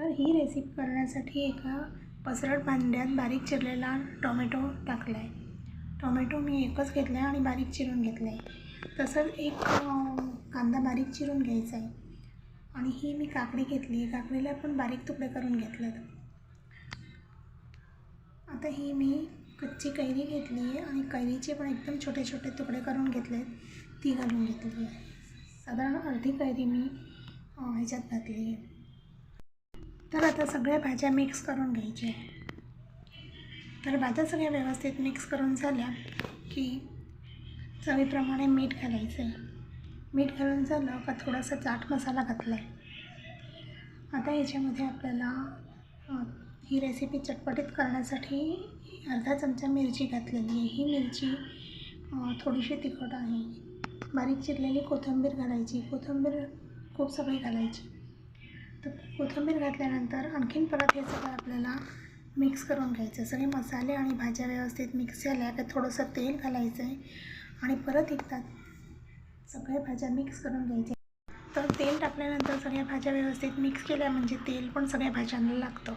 तर ही रेसिपी करण्यासाठी एका पसरट भांड्यात बारीक चिरलेला टोमॅटो टाकला आहे टोमॅटो मी एकच घेतला आहे आणि बारीक चिरून घेतला आहे तसंच एक कांदा बारीक चिरून घ्यायचा आहे आणि ही मी काकडी घेतली. आहे काकडीला पण बारीक तुकडे करून घेतलेत. आता ही मी कच्ची कैरी घेतली आहे आणि कैरीचे पण एकदम छोटे छोटे तुकडे करून घेतलेत. ती घालून घेतली आहे. साधारण अर्धी कैरी मी ह्याच्यात घातली आहे. तर आता सगळ्या भाज्या मिक्स करून घ्यायच्या तर भाज्या सगळ्या व्यवस्थित मिक्स करून झाल्या की चवीप्रमाणे मीठ घालायचं आहे मीठ घालून झालं का थोडासा चाट मसाला घातला आहे आता याच्यामध्ये आपल्याला ही रेसिपी चटपटीत करण्यासाठी अर्धा चमचा मिरची घातलेली आहे. ही मिरची थोडीशी तिखट आहे. बारीक चिरलेली कोथिंबीर घालायची. कोथिंबीर खूप सगळी घालायची. तर कोथिंबीर घातल्यानंतर आणखीन परत हे सगळं आपल्याला मिक्स करून घ्यायचं. सगळे मसाले आणि भाज्या व्यवस्थित मिक्स झाल्या तर थोडंसं तेल घालायचं आहे. आणि परत एकदा सगळ्या भाज्या मिक्स करून घ्यायच्या तर तेल टाकल्यानंतर सगळ्या भाज्या व्यवस्थित मिक्स केल्या म्हणजे तेल पण सगळ्या भाज्यांना लागतं.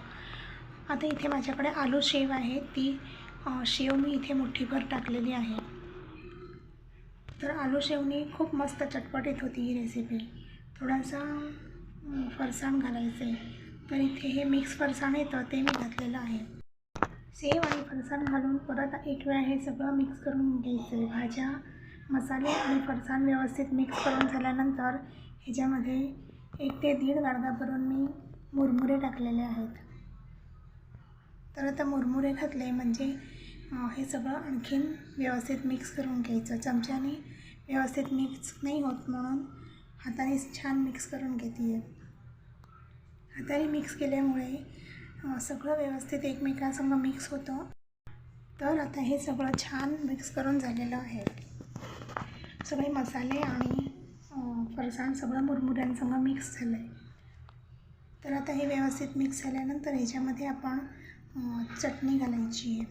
आता इथे माझ्याकडे आलू शेव आहे. ती शेव मी इथे मुठ्ठीभर टाकलेली आहे. तर आलू शेवनी खूप मस्त चटपटीत होती ही रेसिपी थोडासा फरसाण घालायचं आहे तर इथे हे मिक्स फरसाण येतं ते मी घातलेलं आहे. सेव आणि फरसाण घालून परत एक वेळा हे सगळं मिक्स करून घ्यायचं. आहे भाज्या मसाले आणि फरसाण व्यवस्थित मिक्स करून झाल्यानंतर ह्याच्यामध्ये एक ते दीड गाडगा भरून मी मुरमुरे टाकलेले आहेत. तर आता मुरमुरे घातले म्हणजे हे सगळं आणखीन व्यवस्थित मिक्स करून घ्यायचं. चमच्याने व्यवस्थित मिक्स नाही होत म्हणून हाताने छान मिक्स करून घेते. आहे हाताने मिक्स केल्यामुळे सगळं व्यवस्थित एकमेकांसंग मिक्स होतं. तर आता हे सगळं छान मिक्स करून झालेलं आहे. सगळे मसाले आणि फरसाण सगळं मुरमुऱ्यांसंग मिक्स झालं आहे तर आता हे व्यवस्थित मिक्स झाल्यानंतर ह्याच्यामध्ये आपण चटणी घालायची आहे.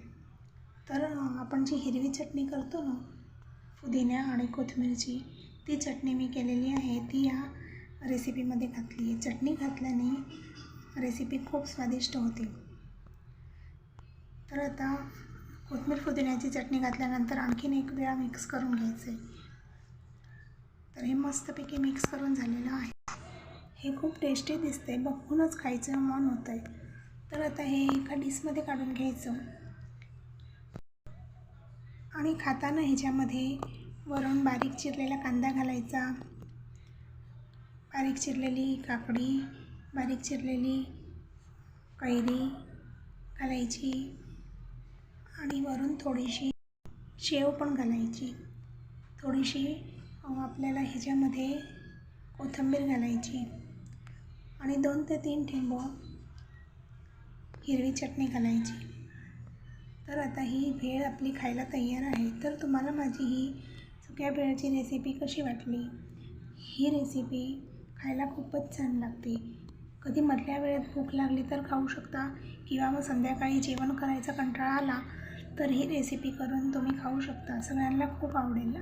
तर आपण जी हिरवी चटणी करतो ना पुदिन्या आणि कोथिंबीरची ती चटणी मी केलेली आहे ती या रेसिपीमध्ये घातली आहे. चटणी घातल्याने रेसिपी खूप स्वादिष्ट होते. तर आता कोथमीर पुदिन्याची चटणी घातल्यानंतर आणखीन एक वेळा मिक्स करून घ्यायचं. आहे तर हे मस्तपैकी मिक्स करून झालेलं आहे. हे खूप टेस्टी दिसते बघूनच खायचं मन होतं आहे तर आता हे एका डिशमध्ये काढून घ्यायचं. आणि खाताना ह्याच्यामध्ये वरून बारीक चिरलेला कांदा घालायचा. बारीक चिरलेली काकडी बारीक चिरलेली कैरी घालायची आणि वरून थोडीशी शेव पण घालायची. थोडीशी आपल्याला ह्याच्यामध्ये कोथिंबीर घालायची आणि दोन ते तीन ठेंब हिरवी चटणी घालायची. तर आता ही भेळ आपली खायला तयार आहे. तर तुम्हाला माझी ही सुक्या भेळची रेसिपी कशी वाटली? ही रेसिपी खायला खूपच छान लागते. कधी मधल्या वेळेत भूक लागली तर खाऊ शकता किंवा मग संध्याकाळी जेवण करायचा कंटाळा आला तर ही रेसिपी करून तुम्ही खाऊ शकता. सगळ्यांना खूप आवडेल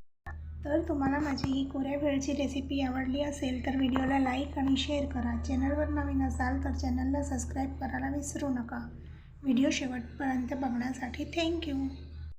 तर तुम्हाला माझी ही कोऱ्या भेळची रेसिपी आवडली असेल तर व्हिडिओला लाईक आणि शेअर करा. चॅनलवर नवीन असाल तर चॅनलला सबस्क्राईब करायला विसरू नका. व्हिडिओ शेवटपर्यंत बघण्यासाठी थँक्यू